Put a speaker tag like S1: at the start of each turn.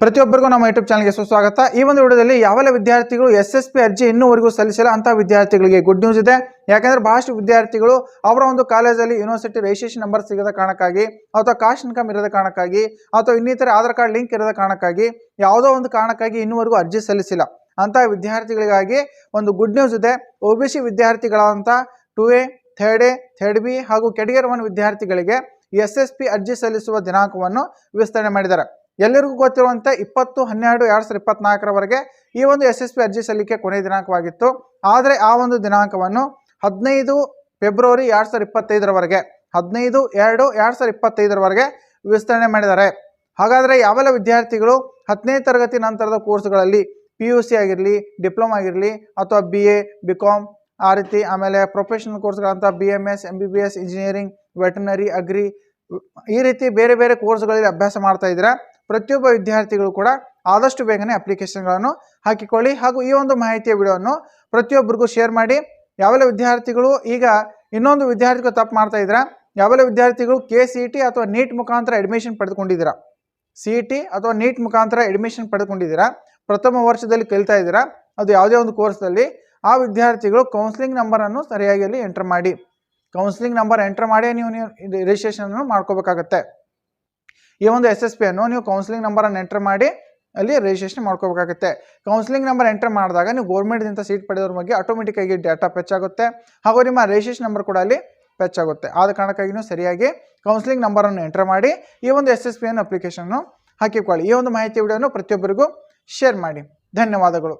S1: ಪ್ರತಿಯೊಬ್ಬರಿಗೂ ನಮ್ಮ ಯೂಟ್ಯೂಬ್ ಚಾನಲ್ಗೆ ಸುಸ್ವಾಗತ. ಈ ಒಂದು ವಿಡಿಯೋದಲ್ಲಿ ಯಾವೆಲ್ಲ ವಿದ್ಯಾರ್ಥಿಗಳು ಎಸ್ ಎಸ್ ಪಿ ಅರ್ಜಿ ಇನ್ನೂವರೆಗೂ ಸಲ್ಲಿಸಿಲ್ಲ ಅಂತ ವಿದ್ಯಾರ್ಥಿಗಳಿಗೆ ಗುಡ್ ನ್ಯೂಸ್ ಇದೆ. ಯಾಕಂದ್ರೆ ಬಹಳಷ್ಟು ವಿದ್ಯಾರ್ಥಿಗಳು ಅವರ ಒಂದು ಕಾಲೇಜಲ್ಲಿ ಯೂನಿವರ್ಸಿಟಿ ರಿಜಿಸ್ಟ್ರೇಷನ್ ನಂಬರ್ ಸಿಗದ ಕಾರಣಕ್ಕಾಗಿ ಅಥವಾ ಕಾಸ್ಟ್ ಇನ್ಕಮ್ ಇರದ ಕಾರಣಕ್ಕಾಗಿ ಅಥವಾ ಇನ್ನಿತರ ಆಧಾರ್ ಕಾರ್ಡ್ ಲಿಂಕ್ ಇರದ ಕಾರಣಕ್ಕಾಗಿ ಯಾವುದೋ ಒಂದು ಕಾರಣಕ್ಕಾಗಿ ಇನ್ನೂವರೆಗೂ ಅರ್ಜಿ ಸಲ್ಲಿಸಿಲ್ಲ. ಅಂತಹ ವಿದ್ಯಾರ್ಥಿಗಳಿಗಾಗಿ ಒಂದು ಗುಡ್ ನ್ಯೂಸ್ ಇದೆ. O B C ವಿದ್ಯಾರ್ಥಿಗಳಾದಂಥ two A third A third B ಹಾಗೂ ಕೆಡಿಯರ್ ಒನ್ ವಿದ್ಯಾರ್ಥಿಗಳಿಗೆ ಎಸ್ ಎಸ್ ಪಿ ಅರ್ಜಿ ಸಲ್ಲಿಸುವ ದಿನಾಂಕವನ್ನು ವಿಸ್ತರಣೆ ಮಾಡಿದ್ದಾರೆ. ಎಲ್ಲರಿಗೂ ಗೊತ್ತಿರುವಂತೆ ಇಪ್ಪತ್ತು, ಹನ್ನೆರಡು, ಎರಡು ಸಾವಿರದ ಇಪ್ಪತ್ನಾಲ್ಕರವರೆಗೆ ಈ ಒಂದು ಎಸ್ ಎಸ್ ಪಿ ಅರ್ಜಿ ಸಲ್ಲಿಕೆ ಕೊನೆಯ ದಿನಾಂಕವಾಗಿತ್ತು. ಆದರೆ ಆ ಒಂದು ದಿನಾಂಕವನ್ನು ಹದಿನೈದು ಫೆಬ್ರವರಿ ಎರಡು ಸಾವಿರದ ಇಪ್ಪತ್ತೈದರವರೆಗೆ ಹದಿನೈದು, ಎರಡು ಎರಡು ಸಾವಿರದ ಇಪ್ಪತ್ತೈದರವರೆಗೆ ವಿಸ್ತರಣೆ ಮಾಡಿದ್ದಾರೆ. ಹಾಗಾದರೆ ಯಾವೆಲ್ಲ ವಿದ್ಯಾರ್ಥಿಗಳು ಹತ್ತನೇ ತರಗತಿ ನಂತರದ ಕೋರ್ಸ್ಗಳಲ್ಲಿ ಪಿ ಯು ಸಿ ಆಗಿರಲಿ, ಡಿಪ್ಲೊಮಾ ಆಗಿರಲಿ, ಅಥವಾ ಬಿ ಎ, ಬಿ ಕಾಮ್ ಆ ರೀತಿ ಆಮೇಲೆ professional ಕೋರ್ಸ್ಗಳಂಥ B M S M B B S, engineering, veterinary, agri, ಈ ರೀತಿ ಬೇರೆ ಬೇರೆ ಕೋರ್ಸ್ಗಳಲ್ಲಿ ಅಭ್ಯಾಸ ಮಾಡ್ತಾ ಇದ್ದೀರಾ? ಪ್ರತಿಯೊಬ್ಬ ವಿದ್ಯಾರ್ಥಿಗಳು ಕೂಡ ಆದಷ್ಟು ಬೇಗನೆ ಅಪ್ಲಿಕೇಶನ್ಗಳನ್ನು ಹಾಕಿಕೊಳ್ಳಿ. ಹಾಗೂ ಈ ಒಂದು ಮಾಹಿತಿಯ ವಿಡಿಯೋವನ್ನು ಪ್ರತಿಯೊಬ್ಬರಿಗೂ ಶೇರ್ ಮಾಡಿ. ಯಾವೆಲ್ಲ ವಿದ್ಯಾರ್ಥಿಗಳು ಈಗ ಇನ್ನೊಂದು ವಿದ್ಯಾರ್ಥಿಗಳು ತಪ್ಪು ಮಾಡ್ತಾ ಇದ್ದೀರಾ? ಯಾವೆಲ್ಲ ವಿದ್ಯಾರ್ಥಿಗಳು ಕೆ ಸಿ ಟಿ ಅಥವಾ ನೀಟ್ ಮುಖಾಂತರ ಅಡ್ಮಿಷನ್ ಪಡೆದುಕೊಂಡಿದ್ದೀರಾ? ಸಿ ಟಿ ಅಥವಾ ನೀಟ್ ಮುಖಾಂತರ ಅಡ್ಮಿಷನ್ ಪಡೆದುಕೊಂಡಿದ್ದೀರಾ? ಪ್ರಥಮ ವರ್ಷದಲ್ಲಿ ಕಲಿತಾ ಇದ್ದೀರಾ? ಅದು ಯಾವುದೇ ಒಂದು ಕೋರ್ಸ್ನಲ್ಲಿ ಆ ವಿದ್ಯಾರ್ಥಿಗಳು ಕೌನ್ಸಿಲಿಂಗ್ ನಂಬರನ್ನು ಸರಿಯಾಗಿ ಅಲ್ಲಿ ಎಂಟರ್ ಮಾಡಿ. ಕೌನ್ಸಿಲಿಂಗ್ ನಂಬರ್ ಎಂಟರ್ ಮಾಡಿ ನೀವು ನೀವು ರಿಜಿಸ್ಟ್ರೇಷನ್ ಮಾಡ್ಕೋಬೇಕಾಗತ್ತೆ. ಈ ಒಂದು ಎಸ್ ಎಸ್ ಪಿ ಅನ್ನು ನೀವು ಕೌನ್ಸಿಲಿಂಗ್ ನಂಬರನ್ನು ಎಂಟರ್ ಮಾಡಿ ಅಲ್ಲಿ ರಿಜಿಸ್ಟ್ರೇಷನ್ ಮಾಡ್ಕೋಬೇಕಾಗುತ್ತೆ. ಕೌನ್ಸಿಲಿಂಗ್ ನಂಬರ್ ಎಂಟರ್ ಮಾಡಿದಾಗ ನೀವು ಗೌರ್ಮೆಂಟ್ದಿಂದ ಸೀಟ್ ಪಡೆಯೋದ್ರ ಬಗ್ಗೆ ಆಟೋಮೆಟಿಕ್ ಆಗಿ ಪೆಚ್ ಆಗುತ್ತೆ. ಹಾಗೂ ನಿಮ್ಮ ರಿಜಿಸ್ಟ್ರೇಷನ್ ನಂಬರ್ ಕೂಡ ಅಲ್ಲಿ ಆಗುತ್ತೆ. ಆದ ಕಾರಣಕ್ಕಾಗಿ ನೀವು ಸರಿಯಾಗಿ ಕೌನ್ಸಿಲಿಂಗ್ ನಂಬರನ್ನು ಎಂಟರ್ ಮಾಡಿ ಈ ಒಂದು ಎಸ್ ಎಸ್ ಪಿ ಅನ್ನು ಅಪ್ಲಿಕೇಶನ್ನು ಹಾಕಿಕೊಳ್ಳಿ. ಈ ಒಂದು ಮಾಹಿತಿ ವಿಡಿಯೋನು ಪ್ರತಿಯೊಬ್ಬರಿಗೂ ಶೇರ್ ಮಾಡಿ. ಧನ್ಯವಾದಗಳು.